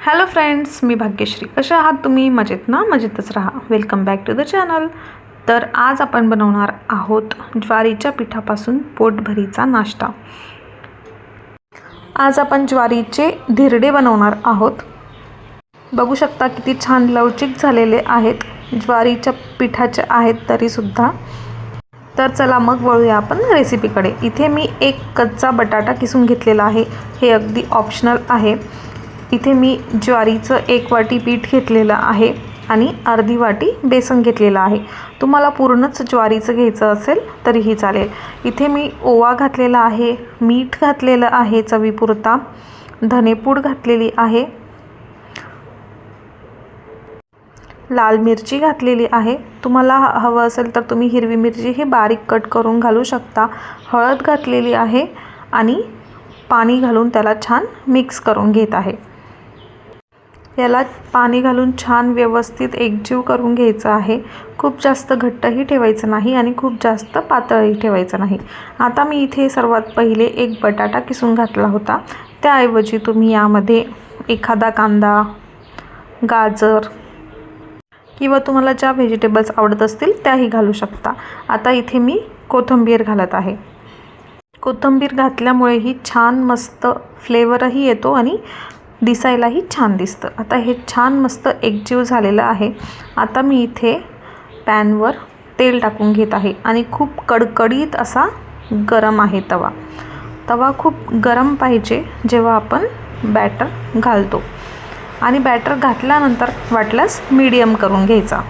Hello friends मी भाग्यश्री. कशा आहात तुम्ही? मजेत ना? मजेतच राहा. Welcome back to the channel तर आज आपण बनवणार आहोत ज्वारीच्या पिठापासून पोटभरीचा नाश्ता. आज आपण ज्वारीचे धिरडे बनवणार आहोत. बघू शकता किती छान लवचिक झालेले आहेत. ज्वारीच्या पिठाचे आहेत तरीसुद्धा. तर चला मग वळूया आपण रेसिपीकडे इथे मी एक कच्चा बटाटा किसून घेतलेला आहे. हे अगदी ऑप्शनल आहे. इथे मी ज्वारीचं एक वाटी पीठ घेतलेलं आहे आणि अर्धी वाटी बेसन घेतलेलं आहे. तुम्हाला पूर्णच ज्वारीचं घ्यायचं असेल तरीही चालेल. इथे मी ओवा घातलेला आहे मीठ घातलेलं आहे चवीपुरता धनेपूड घातलेली आहे लाल मिरची घातलेली आहे. तुम्हाला ह- हवं असेल तर तुम्ही हिरवी मिरची ही बारीक कट करून घालू शकता. हळद घातलेली आहे आणि पाणी घालून त्याला छान मिक्स करून घेत आहे. याला पाणी घालून छान व्यवस्थित एकजीव करून घ्यायचं आहे. खूप जास्त घट्टही ठेवायचं नाही आणि खूप जास्त पातळही ठेवायचं नाही. आता मी इथे सर्वात पहिले एक बटाटा किसून घातला होता. त्याऐवजी तुम्ही यामध्ये एखादा कांदा गाजर किंवा तुम्हाला ज्या व्हेजिटेबल्स आवडत असतील त्याही घालू शकता. आता इथे मी कोथिंबीर घालत आहे. कोथिंबीर घातल्यामुळेही छान मस्त फ्लेवरही येतो आणि दिसायलाही छान दिसतं. आता हे छान मस्त एकजीव झालेलं आहे. आता मी इथे पॅनवर तेल टाकून घेत आहे आणि खूप कडकडीत असा गरम आहे तवा. तवा खूप गरम पाहिजे जेव्हा आपण बॅटर घालतो. आणि बॅटर घातल्यानंतर वाटल्यास मीडियम करून घ्यायचा.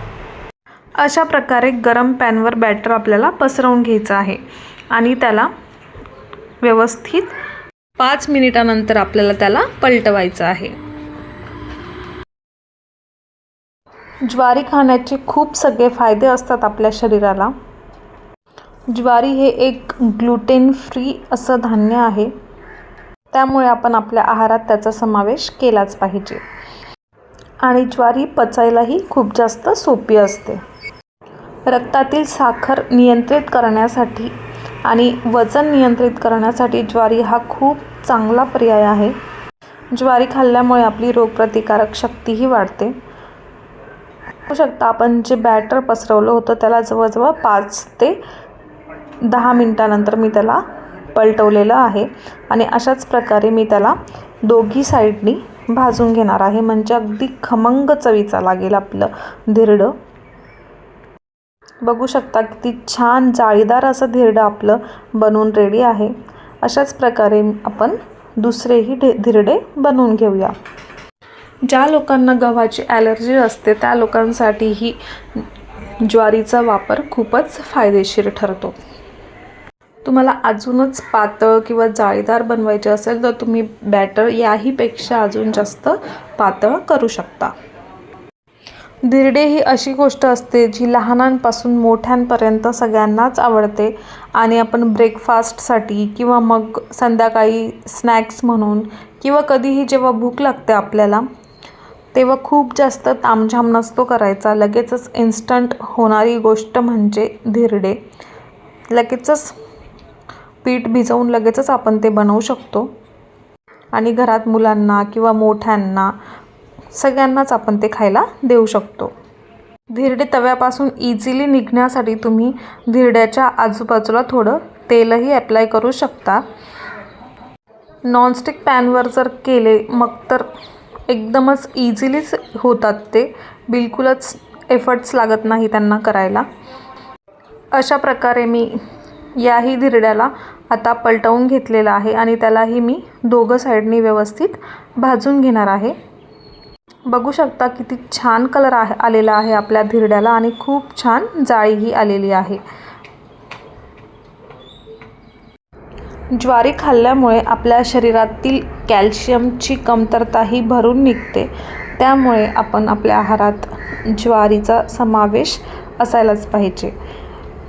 अशा प्रकारे गरम पॅनवर बॅटर आपल्याला पसरवून घ्यायचं आहे. आणि त्याला व्यवस्थित पाच मिनिटानंतर आपल्याला त्याला पलटवायचं आहे. ज्वारी खाण्याचे खूप सगळे फायदे असतात आपल्या शरीराला. ज्वारी हे एक ग्लुटेन फ्री असं धान्य आहे. त्यामुळे आपण आपल्या आहारात त्याचा समावेश केलाच पाहिजे. आणि ज्वारी पचायलाही खूप जास्त सोपी असते. रक्तातील साखर नियंत्रित करण्यासाठी आणि वजन नियंत्रित करण्यासाठी ज्वारी हा खूप चांगला पर्याय आहे. ज्वारी खाल्ल्यामुळे आपली रोगप्रतिकारक शक्तीही वाढते. बघू शकता आपण जे बॅटर पसरवलं होतं त्याला जवळजवळ पाच ते दहा मिनटानंतर मी त्याला पलटवलेलं आहे. आणि अशाच प्रकारे मी त्याला दोघी साईडनी भाजून घेणार आहे. म्हणजे अगदी खमंग चवीचा लागेल आपलं धिरडं. बघू शकता किती छान जाळीदार असं धिरडं आपलं बनवून रेडी आहे. अशाच प्रकारे आपण दुसरेही ढे धिरडे बनवून घेऊया. ज्या लोकांना गव्हाची ॲलर्जी असते त्या लोकांसाठीही ज्वारीचा वापर खूपच फायदेशीर ठरतो. तुम्हाला अजूनच पातळ किंवा जाळीदार बनवायचे असेल तर तुम्ही बॅटर याहीपेक्षा अजून जास्त पातळ करू शकता. धिरडे ही अशी गोष्ट असते जी लहानांपासून मोठ्यांपर्यंत सगळ्यांनाच आवडते आणि आपण ब्रेकफास्टसाठी किंवा मग संध्याकाळी स्नॅक्स म्हणून किंवा कधीही जेव्हा भूक लागते आपल्याला तेव्हा खूप जास्त तामझाम नसतो करायचा. लगेचच इन्स्टंट होणारी गोष्ट म्हणजे धिरडे लगेचच पीठ भिजवून लगेचच आपण ते बनवू शकतो. आणि घरात मुलांना किंवा मोठ्यांना सगळ्यांनाच आपण ते खायला देऊ शकतो. धिरडे तव्यापासून इझिली निघण्यासाठी तुम्ही धिरड्याच्या आजूबाजूला थोडं तेलही अप्लाय करू शकता. नॉनस्टिक पॅनवर जर केले मग तर एकदमच इझिलीच होतात ते. बिलकुलच एफर्ट्स लागत नाही त्यांना करायला. अशा प्रकारे मी याही धिरड्याला आता पलटवून घेतलेला आहे आणि त्यालाही मी दोघं साईडनी व्यवस्थित भाजून घेणार आहे. बघू शकता किती छान कलर आहे आलेला आहे आपल्या धिरड्याला आणि खूप छान जाळीही आलेली आहे. ज्वारी खाल्ल्यामुळे आपल्या शरीरातील कॅल्शियमची कमतरताही भरून निघते. त्यामुळे आपण आपल्या आहारात ज्वारीचा समावेश असायलाच पाहिजे.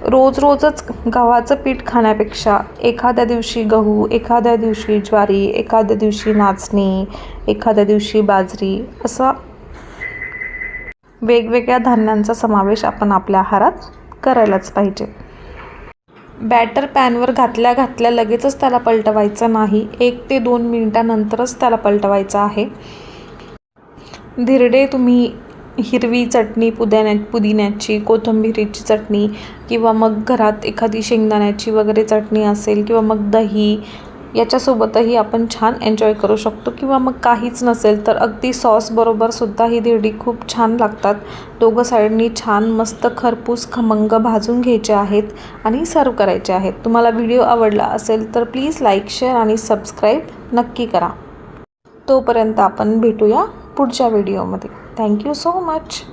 रोज रोजच गव्हाचं पीठ खाण्यापेक्षा एखाद्या दिवशी गहू एखाद्या दिवशी ज्वारी एखाद्या दिवशी नाचणी एखाद्या दिवशी बाजरी असा वेगवेगळ्या धान्यांचा समावेश आपण आपल्या आहारात करायलाच पाहिजे. बॅटर पॅनवर घातल्या घातल्या लगेचच त्याला पलटवायचं नाही. एक ते दोन मिनिटानंतरच त्याला पलटवायचं आहे. धिरडे तुम्ही हिरवी चटणी पुदिन्या पुदिन्याची कोथिंबिरीची चटणी किंवा मग घरात एखादी शेंगदाण्याची वगैरे चटणी असेल किंवा मग दही याच्यासोबतही आपण छान एन्जॉय करू शकतो. किंवा मग काहीच नसेल तर अगदी सॉसबरोबर सुद्धा ही धिरडी खूप छान लागतात. दोघं साईडनी छान मस्त खरपूस खमंग भाजून घ्यायचे आहेत आणि सर्व करायचे आहेत. तुम्हाला व्हिडिओ आवडला असेल तर प्लीज लाईक शेअर आणि सबस्क्राईब नक्की करा. तोपर्यंत आपण भेटूया पुढच्या व्हिडिओमध्ये Thank you so much.